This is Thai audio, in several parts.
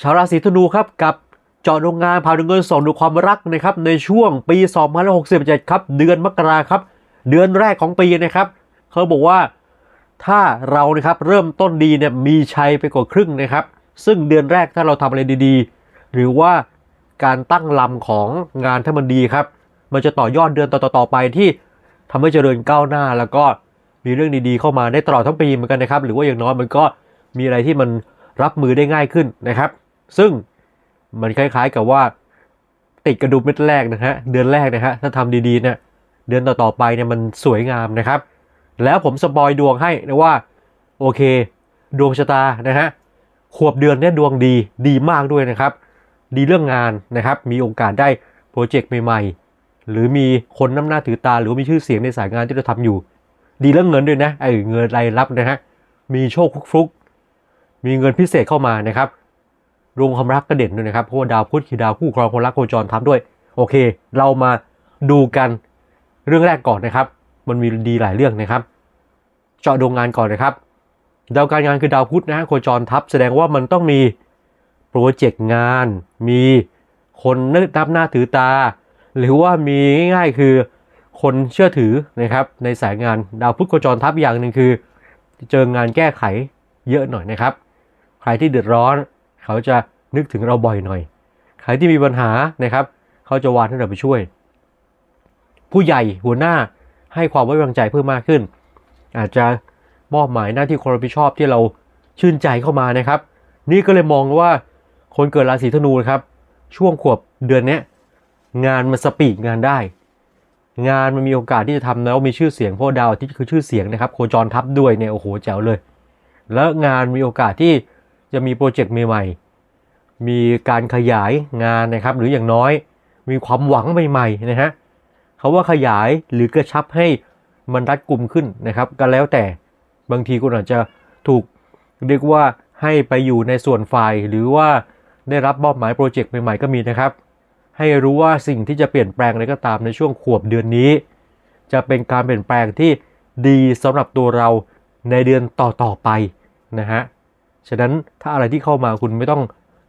ชาวราศีธนูครับกับเจาะดวงงานผ่านดวงเงินส่งดูความรักนะครับในช่วงปี2567 ครับ เดือนมกราครับ เดือนแรกของปีนะครับ เขาบอกว่าถ้าเรานะครับเริ่มต้นดีเนี่ยมีชัยไปกว่าครึ่งนะครับ ซึ่งเดือนแรกถ้าเราทำอะไรดีๆ หรือว่าการตั้งลำของงานถ้ามันดีครับ มันจะต่อยอดเดือนต่อๆไปที่ทำให้เจริญก้าวหน้า แล้วก็มีเรื่องดีๆ เข้ามาได้ตลอดทั้งปีเหมือนกันนะครับ หรือว่าอย่างน้อยมันก็มีอะไรที่มันรับมือได้ง่ายขึ้นนะครับ ซึ่งมันคล้ายๆกับว่า ติดกระดุมเม็ดแรกนะฮะเดือนแรกนะฮะถ้าทำดีๆเนี่ยเดือนต่อๆไปเนี่ยมันสวยงามนะครับ แล้วผมสปอยดวงให้นะว่าโอเค ดวงชะตานะฮะขวบเดือนเนี่ยดวงดีดีมากด้วยนะครับ ดีเรื่องงานนะครับ มีโอกาสได้โปรเจกต์ใหม่ๆ หรือมีคนน้ำหน้าถือตา หรือมีชื่อเสียงในสายงานที่เราทำอยู่ ดีเรื่องเงินด้วยนะไอ้เงินรายรับนะฮะมีโชคฟลุกมีเงินพิเศษเข้ามานะครับ ดวงความรักก็เด่นด้วยนะครับ เพราะว่าดาวพุธคือดาวคู่ครองคนรักโคจรทับด้วย โอเค เรามาดูกันเรื่องแรกก่อนนะครับ มันมีดีหลายเรื่องนะครับ เจาะดวงงานก่อนนะครับ ดาวการงานคือดาวพุธนะฮะโคจรทับ แสดงว่ามันต้องมีโปรเจกต์งาน มีคนนับหน้าถือตา หรือว่ามีง่ายๆคือคนเชื่อถือนะครับในสายงานดาวพุธโคจรทับอย่างหนึ่งคือ เจองานแก้ไขเยอะหน่อยนะครับ ใครที่เดือดร้อน เขาจะนึกถึงเราบ่อยหน่อย ใครที่มีปัญหานะครับ เขาจะวานให้เราไปช่วย ผู้ใหญ่หัวหน้าให้ความไว้วางใจเพิ่มมากขึ้น อาจจะมอบหมายหน้าที่ความรับผิดชอบที่เราชื่นใจเข้ามานะครับ นี่ก็เลยมองว่าคนเกิดราศีธนูครับ ช่วงขวบเดือนนี้งานมันสปีดงานได้ งานมันมีโอกาสที่จะทำแล้วมีชื่อเสียงเพราะดาวอาที่คือชื่อเสียงนะครับ โคจรทับด้วยเนี่ยโอ้โหแจ๋วเลย แล้วงานมีโอกาสที่ จะมีโปรเจกต์ใหม่ๆ มีการขยายงานนะครับ หรืออย่างน้อยมีความหวังใหม่ๆนะฮะเขาว่าขยายหรือกระชับให้มันรัดกลุ่มขึ้นนะครับ ก็แล้วแต่บางทีคุณอาจจะถูกเรียกว่าให้ไปอยู่ในส่วนฝ่ายหรือว่าได้รับมอบหมายโปรเจกต์ใหม่ๆก็มีนะครับ ให้รู้ว่าสิ่งที่จะเปลี่ยนแปลงอะไรก็ตามในช่วงขวบเดือนนี้ จะเป็นการเปลี่ยนแปลงที่ดีสำหรับตัวเราในเดือนต่อๆไปนะฮะ ฉะนั้นถ้าอะไรที่เข้ามาคุณไม่ต้อง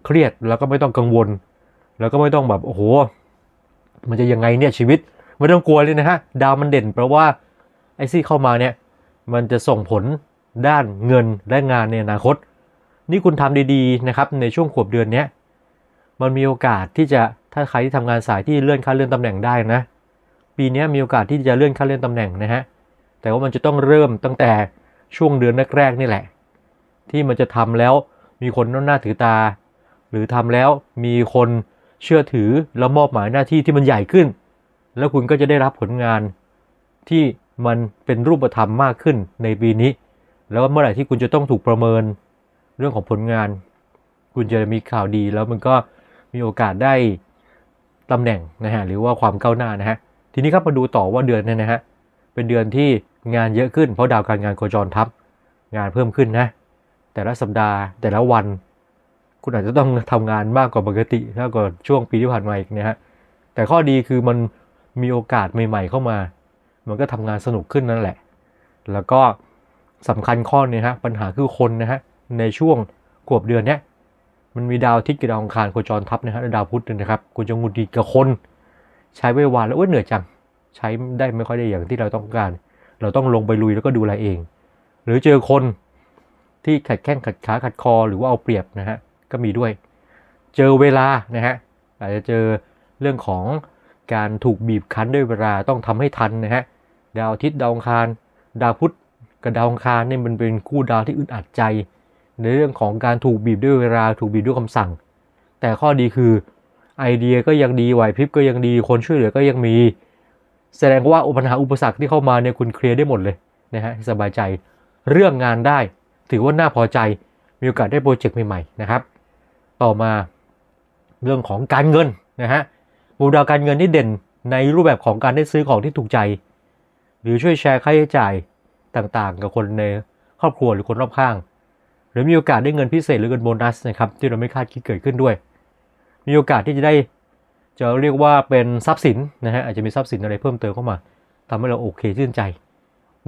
เครียดแล้วก็ไม่ต้องกังวล แล้วก็ไม่ต้องแบบโอ้โห มันจะยังไงเนี่ยชีวิตไม่ต้องกลัวเลยนะฮะดาวมันเด่นเพราะว่าไอ้ซี่เข้ามาเนี่ยมันจะส่งผลด้านเงินและงานในอนาคต นี่คุณทำดีๆนะครับในช่วงขวบเดือนเนี้ยมันมีโอกาสที่จะถ้าใครที่ทำงานสายที่เลื่อนขั้นเลื่อนตำแหน่งได้นะ ปีนี้มีโอกาสที่จะเลื่อนขั้นเลื่อนตำแหน่งนะฮะแต่ว่ามันจะต้องเริ่มตั้งแต่ช่วงเดือนแรกๆนี่แหละ ที่มันจะทำแล้วมีคนน้าหน้าถือตา หรือทำแล้วมีคนเชื่อถือแล้วมอบหมายหน้าที่ที่มันใหญ่ขึ้น แล้วคุณก็จะได้รับผลงานที่มันเป็นรูปธรรมมากขึ้นในปีนี้ แล้วเมื่อไหร่ที่คุณจะต้องถูกประเมินเรื่องของผลงาน คุณจะมีข่าวดีแล้วมันก็มีโอกาสได้ตำแหน่งนะฮะหรือว่าความก้าวหน้านะฮะทีนี้ครับมาดูต่อว่าเดือนนี้นะฮะเป็นเดือนที่งานเยอะขึ้นเพราะดาวการงานโคจรทับงานเพิ่มขึ้นนะ แต่ละสัปดาห์ แต่ละวัน คุณอาจจะต้องทำงานมากกว่าปกติมากกว่าช่วงปีที่ผ่านมาอีกนะฮะแต่ข้อดีคือมันมีโอกาสใหม่ๆเข้ามา มันก็ทำงานสนุกขึ้นนั่นแหละ แล้วก็สำคัญข้อนี้ฮะปัญหาคือคนนะฮะในช่วงขวบเดือนเนี้ยมันมีดาวอาทิตย์กับดาวองคารโคจรทับนะฮะดาวพุธด้วยนะครับคุณจะงุดหงิดกับคน ใช้ไว้วานแล้วเอ้ยเหนื่อยจัง ใช้ได้ไม่ค่อยได้อย่างที่เราต้องการ เราต้องลงไปลุยแล้วก็ดูแลเอง หรือเจอคน ที่ขัดแข้งขัดขาขัดคอหรือว่าเอาเปรียบนะฮะก็มีด้วย เจอเวลานะฮะอาจจะเจอเรื่องของการถูกบีบคั้นด้วยเวลาต้องทำให้ทันนะฮะดาวอาทิตย์ดาวอังคาร ดาวพุธกับดาวอังคารเนี่ยมันเป็นคู่ดาวที่อึดอัดใจ ในเรื่องของการถูกบีบด้วยเวลาถูกบีบด้วยคำสั่ง แต่ข้อดีคือไอเดียก็ยังดีไหวพริบก็ยังดีคนช่วยเหลือก็ยังมี แสดงว่าปัญหาอุปสรรคที่เข้ามาเนี่ยคุณเคลียร์ได้หมดเลยนะฮะสบายใจเรื่องงานได้ ถือว่าน่าพอใจมีโอกาสได้โปรเจกต์ใหม่ๆนะครับ ต่อมาเรื่องของการเงินนะฮะมูลดาวการเงินที่เด่นในรูปแบบของการได้ซื้อของที่ถูกใจ หรือช่วยแชร์ค่าใช้จ่ายต่างๆ กับคนในครอบครัวหรือคนรอบข้าง หรือมีโอกาสได้เงินพิเศษหรือเงินโบนัสนะครับที่เราไม่คาดคิดเกิดขึ้นด้วย มีโอกาสที่จะได้จะเรียกว่าเป็นทรัพย์สินนะฮะอาจจะมีทรัพย์สินอะไรเพิ่มเติมเข้ามาทำให้เราโอเคชื่นใจ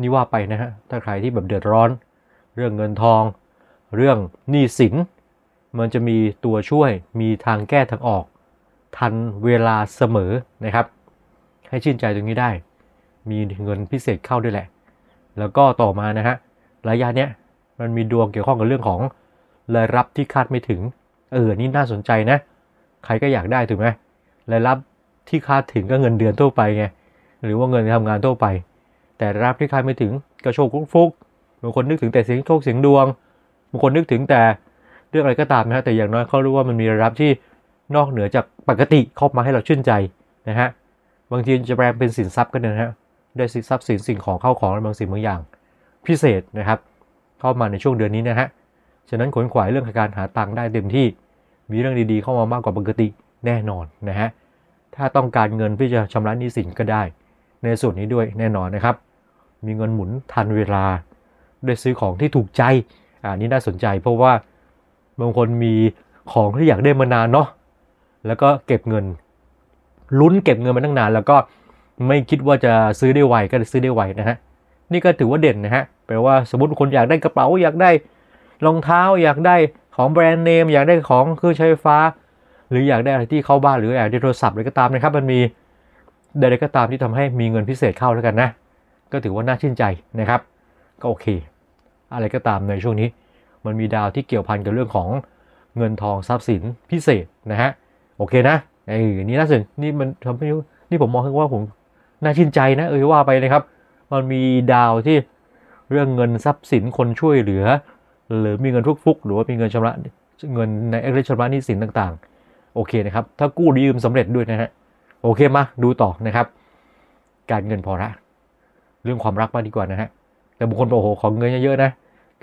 นี่ว่าไปนะฮะถ้าใครที่แบบเดือดร้อน เรื่องเงินทอง เรื่องหนี้สิน มันจะมีตัวช่วยมีทางแก้ทางออก ทันเวลาเสมอนะครับ ให้ชื่นใจตรงนี้ได้ มีเงินพิเศษเข้าด้วยแหละ แล้วก็ต่อมานะฮะระยะเนี้ยมันมีดวงเกี่ยวข้องกับเรื่องของรายรับที่คาดไม่ถึง เออ นี่น่าสนใจนะ ใครก็อยากได้ถูกไหมรายรับที่คาดถึงก็เงินเดือนทั่วไปไง หรือว่าเงินทำงานทั่วไป แต่รายรับที่คาดไม่ถึงก็โชคฟุก บางคนนึกถึงแต่เสียงโชคเสียงดวงบางคนนึกถึงแต่เรื่องอะไรก็ตามนะฮะแต่อย่างน้อยเขารู้ว่ามันมีรายรับที่นอกเหนือจากปกติเข้ามาให้เราชื่นใจนะฮะบางทีจะแปลงเป็นสินทรัพย์ก็ได้นะฮะได้สินทรัพย์สินสิ่งของเข้าของบางสิ่งบางอย่าง พิเศษนะครับ เข้ามาในช่วงเดือนนี้นะฮะฉะนั้นขนขวายเรื่องการหาตังค์ได้เต็มที่มีเรื่องดีๆเข้ามามากกว่าปกติแน่นอนนะฮะถ้าต้องการเงินเพื่อจะชำระหนี้สินก็ได้ ในส่วนนี้ด้วยแน่นอนนะครับ มีเงินหมุนทันเวลา ได้ซื้อของที่ถูกใจอ่านี่น่าสนใจเพราะว่าบางคนมีของที่อยากได้มานานเนาะแล้วก็เก็บเงินลุ้นเก็บเงินมาตั้งนาน แล้วก็ไม่คิดว่าจะซื้อได้ไวก็ซื้อได้ไวนะฮะนี่ก็ถือว่าเด่นนะฮะแปลว่าสมมติคนอยากได้กระเป๋าอยากได้รองเท้าอยากได้ของแบรนด์เนมอยากได้ของเครื่องใช้ไฟฟ้า หรืออยากได้อะไรที่เข้าบ้านหรืออยากได้โทรศัพท์อะไรก็ตามนะครับ มันมีใดๆก็ตามที่ทำให้มีเงินพิเศษเข้าแล้วกันนะ ก็ถือว่าน่าชื่นใจนะครับ ก็โอเค อะไรก็ตามในช่วงนี้ มันมีดาวที่เกี่ยวพันกับเรื่องของเงินทองทรัพย์สินพิเศษนะฮะโอเคนะไอ้นี่น่าสนนี่มันทำให้นี่ผมมองว่าผมน่าชื่นใจนะเออว่าไปนะครับ มันมีดาวที่เรื่องเงินทรัพย์สินคนช่วยเหลือ หรือมีเงินฟุกๆหรือว่ามีเงินชำระเงินในเรื่องชำระหนี้สินต่างๆ โอเคนะครับ ถ้ากู้ยืมสำเร็จด้วยนะฮะโอเคมาดูต่อนะครับ การเงินพอละเรื่องความรักมากดีกว่านะฮะ แต่บางคนบอกโอ้โหของเงินเยอะๆนะ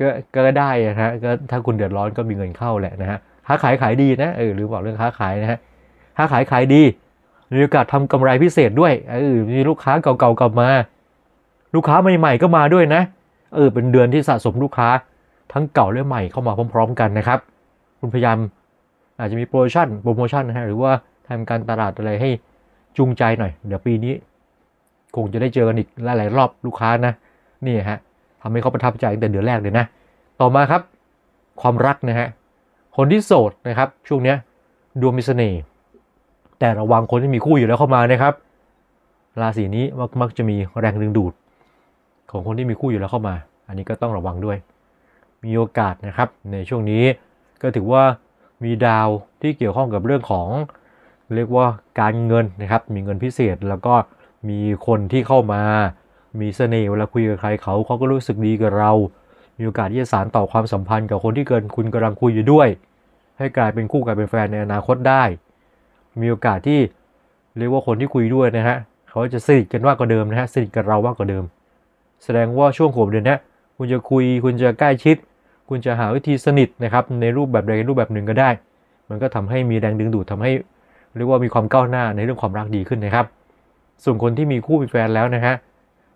ก็ก็ได้นะฮะก็ถ้าคุณเดือดร้อนก็มีเงินเข้าแหละนะฮะค้าขายขายดีนะเออหรือบอกเรื่องค้าขายนะฮะค้าขายขายดีมีโอกาสทำกำไรพิเศษด้วยเออมีลูกค้าเก่าๆกลับมา ลูกค้าใหม่ๆก็มาด้วยนะเออเป็นเดือนที่สะสมลูกค้าทั้งเก่าและใหม่เข้ามาพร้อม ๆ กันนะครับ คุณพยายามอาจจะมีโปรโมชั่นโปรโมชั่นนะฮะหรือว่าทำการตลาดอะไรให้จูงใจหน่อย เดี๋ยวปีนี้ คงจะได้เจอกันอีกหลายๆรอบลูกค้านะ นี่ฮะ ทำให้เขาประทับใจตั้งแต่เดือนแรกเลยนะ ต่อมาครับ ความรักนะฮะ คนที่โสดนะครับ ช่วงเนี้ยดวงมีเสน่ห์แต่ระวังคนที่มีคู่อยู่แล้วเข้ามานะครับ ราศีนี้มักมักจะมีแรงดึงดูด ของคนที่มีคู่อยู่แล้วเข้ามา อันนี้ก็ต้องระวังด้วย มีโอกาสนะครับ ในช่วงนี้ก็ถือว่ามีดาวที่เกี่ยวข้องกับเรื่องของ เรียกว่าการเงินนะครับ มีเงินพิเศษแล้วก็มีคนที่เข้ามา มีเสน่ห์เวลาคุยกับใครเขาเขาก็รู้สึกดีกับเรา มีโอกาสที่จะสานต่อความสัมพันธ์กับคนที่เกินคุณกำลังคุยอยู่ด้วย ให้กลายเป็นคู่กลายเป็นแฟนในอนาคตได้ มีโอกาสที่เรียกว่าคนที่คุยด้วยนะฮะเขาจะสนิทกันมากกว่าเดิมนะฮะสนิทกับเรามากกว่าเดิม แสดงว่าช่วงขวบเดือนนี้คุณจะคุยคุณจะใกล้ชิด คุณจะหาวิธีสนิทนะครับในรูปแบบใดรูปแบบหนึ่งก็ได้ มันก็ทำให้มีแรงดึงดูดทำให้เรียกว่ามีความก้าวหน้าในเรื่องความรักดีขึ้นนะครับ ส่วนคนที่มีคู่มีแฟนแล้วนะฮะ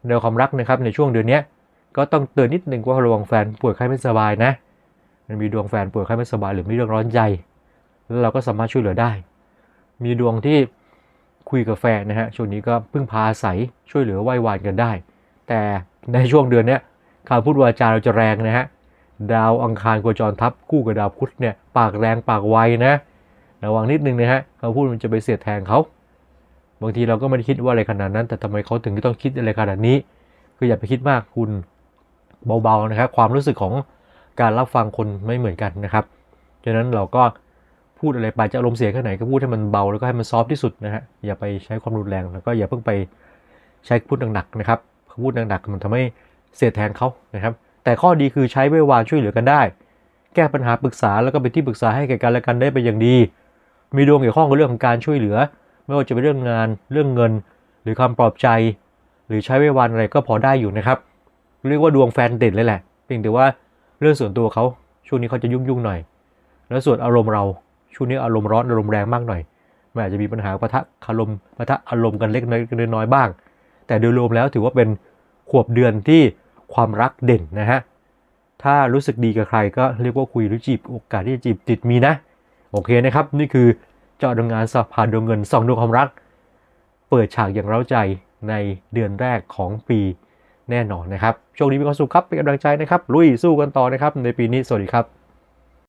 ในความรักนะครับในช่วงเดือนนี้ก็ต้องเตือนนิดนึงว่าระวังแฟนป่วยไข้ไม่สบายนะ มันมีดวงแฟนป่วยไข้ไม่สบายหรือมีเรื่องร้อนใจ แล้วเราก็สามารถช่วยเหลือได้ มีดวงที่คุยกับแฟนนะฮะช่วงนี้ก็พึ่งพาอาศัยช่วยเหลือไหว้วานกันได้ แต่ในช่วงเดือนนี้คำพูดวาจาเราจะแรงนะฮะดาวอังคารโคจรทับคู่กับดาวพุธเนี่ยปากแรงปากไวนะระวังนิดนึงนะฮะเขาพูดมันจะไปเสียดแทงเขา บางทีเราก็ไม่ได้คิดว่าอะไรขนาดนั้น แต่ทำไมเขาถึงต้องคิดอะไรขนาดนี้ คืออย่าไปคิดมากคุณเบาๆนะครับ ความรู้สึกของการรับฟังคนไม่เหมือนกันนะครับฉะนั้นเราก็พูดอะไรไปจะอารมณ์เสียแค่ไหนก็พูดให้มันเบาแล้วก็ให้มันซอฟที่สุดนะฮะอย่าไปใช้ความรุนแรงแล้วก็อย่าเพิ่งไปใช้พูดหนักๆนะครับพูดหนักๆมันทำให้เสียแทนเขานะครับ แต่ข้อดีคือใช้ไว้วาช่วยเหลือกันได้ แก้ปัญหาปรึกษาแล้วก็เป็นที่ปรึกษาให้แก่กันและกันได้เป็นอย่างดี มีดวงเกี่ยวข้องกับเรื่องของการช่วยเหลือ ไม่ว่าจะเป็นเรื่องงานเรื่องเงิน หรือคำปลอบใจ หรือใช้ไว้วานอะไรก็พอได้อยู่นะครับ เรียกว่าดวงแฟนเด่นเลยแหละเพียงแต่ว่าเรื่องส่วนตัวเขาช่วงนี้เขาจะยุ่งๆหน่อย แล้วส่วนอารมณ์เราช่วงนี้อารมณ์ร้อนอารมณ์แรงมากหน่อยมันอาจจะมีปัญหาปะทะคารมปะทะอารมณ์กันเล็กน้อยๆบ้าง แต่โดยรวมแล้วถือว่าเป็นขวบเดือนที่ความรักเด่นนะฮะถ้ารู้สึกดีกับใครก็เรียกว่าคุยหรือจีบโอกาสที่จะจีบติดมีนะ โอเคนะครับ นี่คือ จาะดวงงานสภาดวงเงินสองดวงความรัก เปิดฉากอย่างเร้าใจในเดือนแรกของปีแน่นอนนะครับ โชคดีมีความสุขครับ เป็นกำลังใจนะครับ ลุยสู้กันต่อนะครับ ในปีนี้ สวัสดีครับ